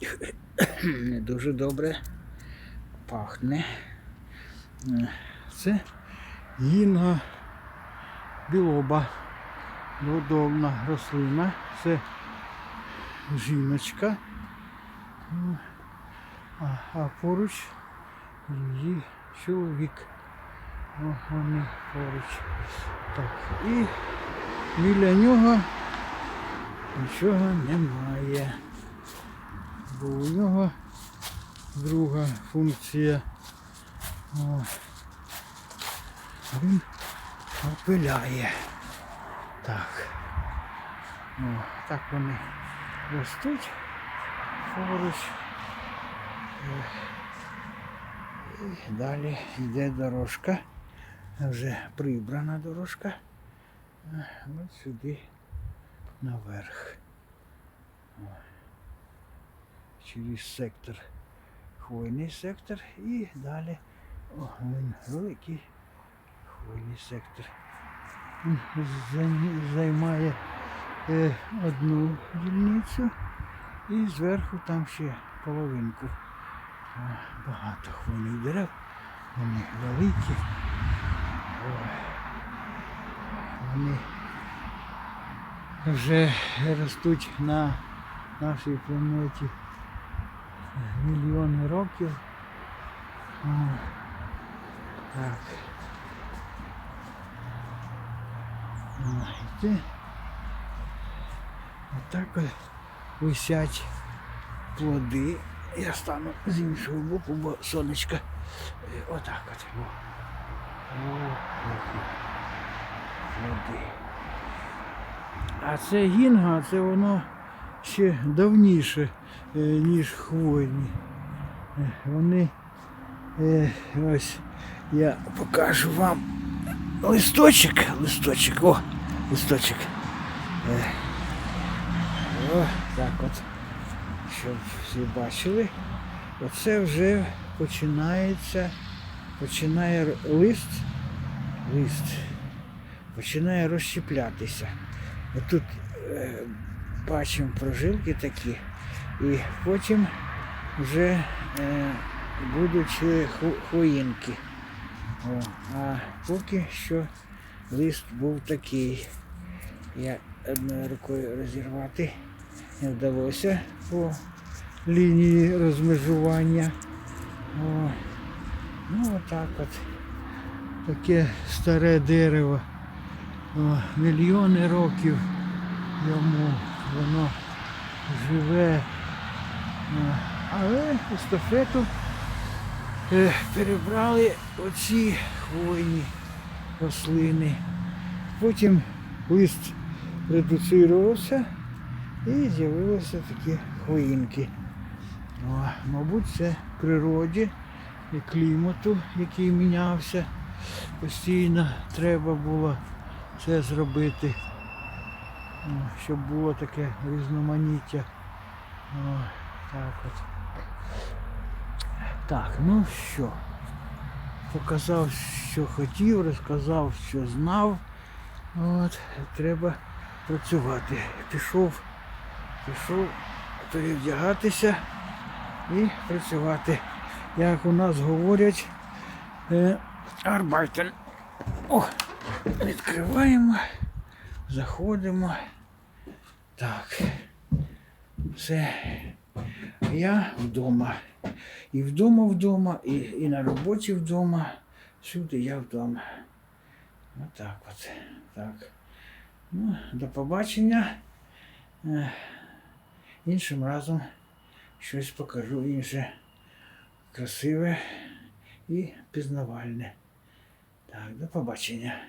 не дуже добре пахне. Е, Це гінга білоба, водовна рослина. Це жіночка. Ну, а поруч її чоловік. О, вони поруч. Так. І біля нього нічого немає. Бо у нього друга функція. О, він опиляє. Так. О, так вони ростуть поруч. Е, І далі йде дорожка. Вже прибрана дорожка. Е, От сюди наверх. О. Сектор. Хвойний сектор і далі о, він великий хвойний сектор. Займає е, одну дільницю і зверху там ще половинку. Е, Багато хвойних дерев. Вони великі. Вони вже ростуть на нашій планеті мільйони років. Так. Знаєте, отак от висять плоди. Я стану з іншого боку, бо сонечко. е, Отак от. О, плоди. А це гінга, це воно ще давніше, е, ніж хвойні. Е, Вони е, ось я покажу вам листочок, листочок, о, листочок. О, так от, щоб всі бачили. Оце вже починається, починає лист, лист починає розщеплятися. Отут е, бачимо прожилки такі, і потім вже е, будуть хвоїнки. О, а поки що лист був такий. Я одною рукою розірвати не вдалося по лінії розмежування. О, ну отак от. Таке старе дерево. О, мільйони років йому воно живе. Але естафету е, перебрали оці хвойні рослини. Потім лист редуцирувався і з'явилися такі хвоїнки. О, мабуть, це природі і клімату, який мінявся. Постійно треба було це зробити, щоб було таке різноманіття. О, так от. Так, ну що, показав, що хотів, розказав, що знав. От, треба працювати. Пішов, пішов перевдягатися і працювати. Як у нас говорять, е, арбайтен. О, відкриваємо, заходимо. Так. Все. Я вдома. І вдома вдома, і, і на роботі вдома. Всюди я вдома. Отак от. Так. Ну, до побачення. Іншим разом щось покажу інше красиве і пізнавальне. Так, до побачення.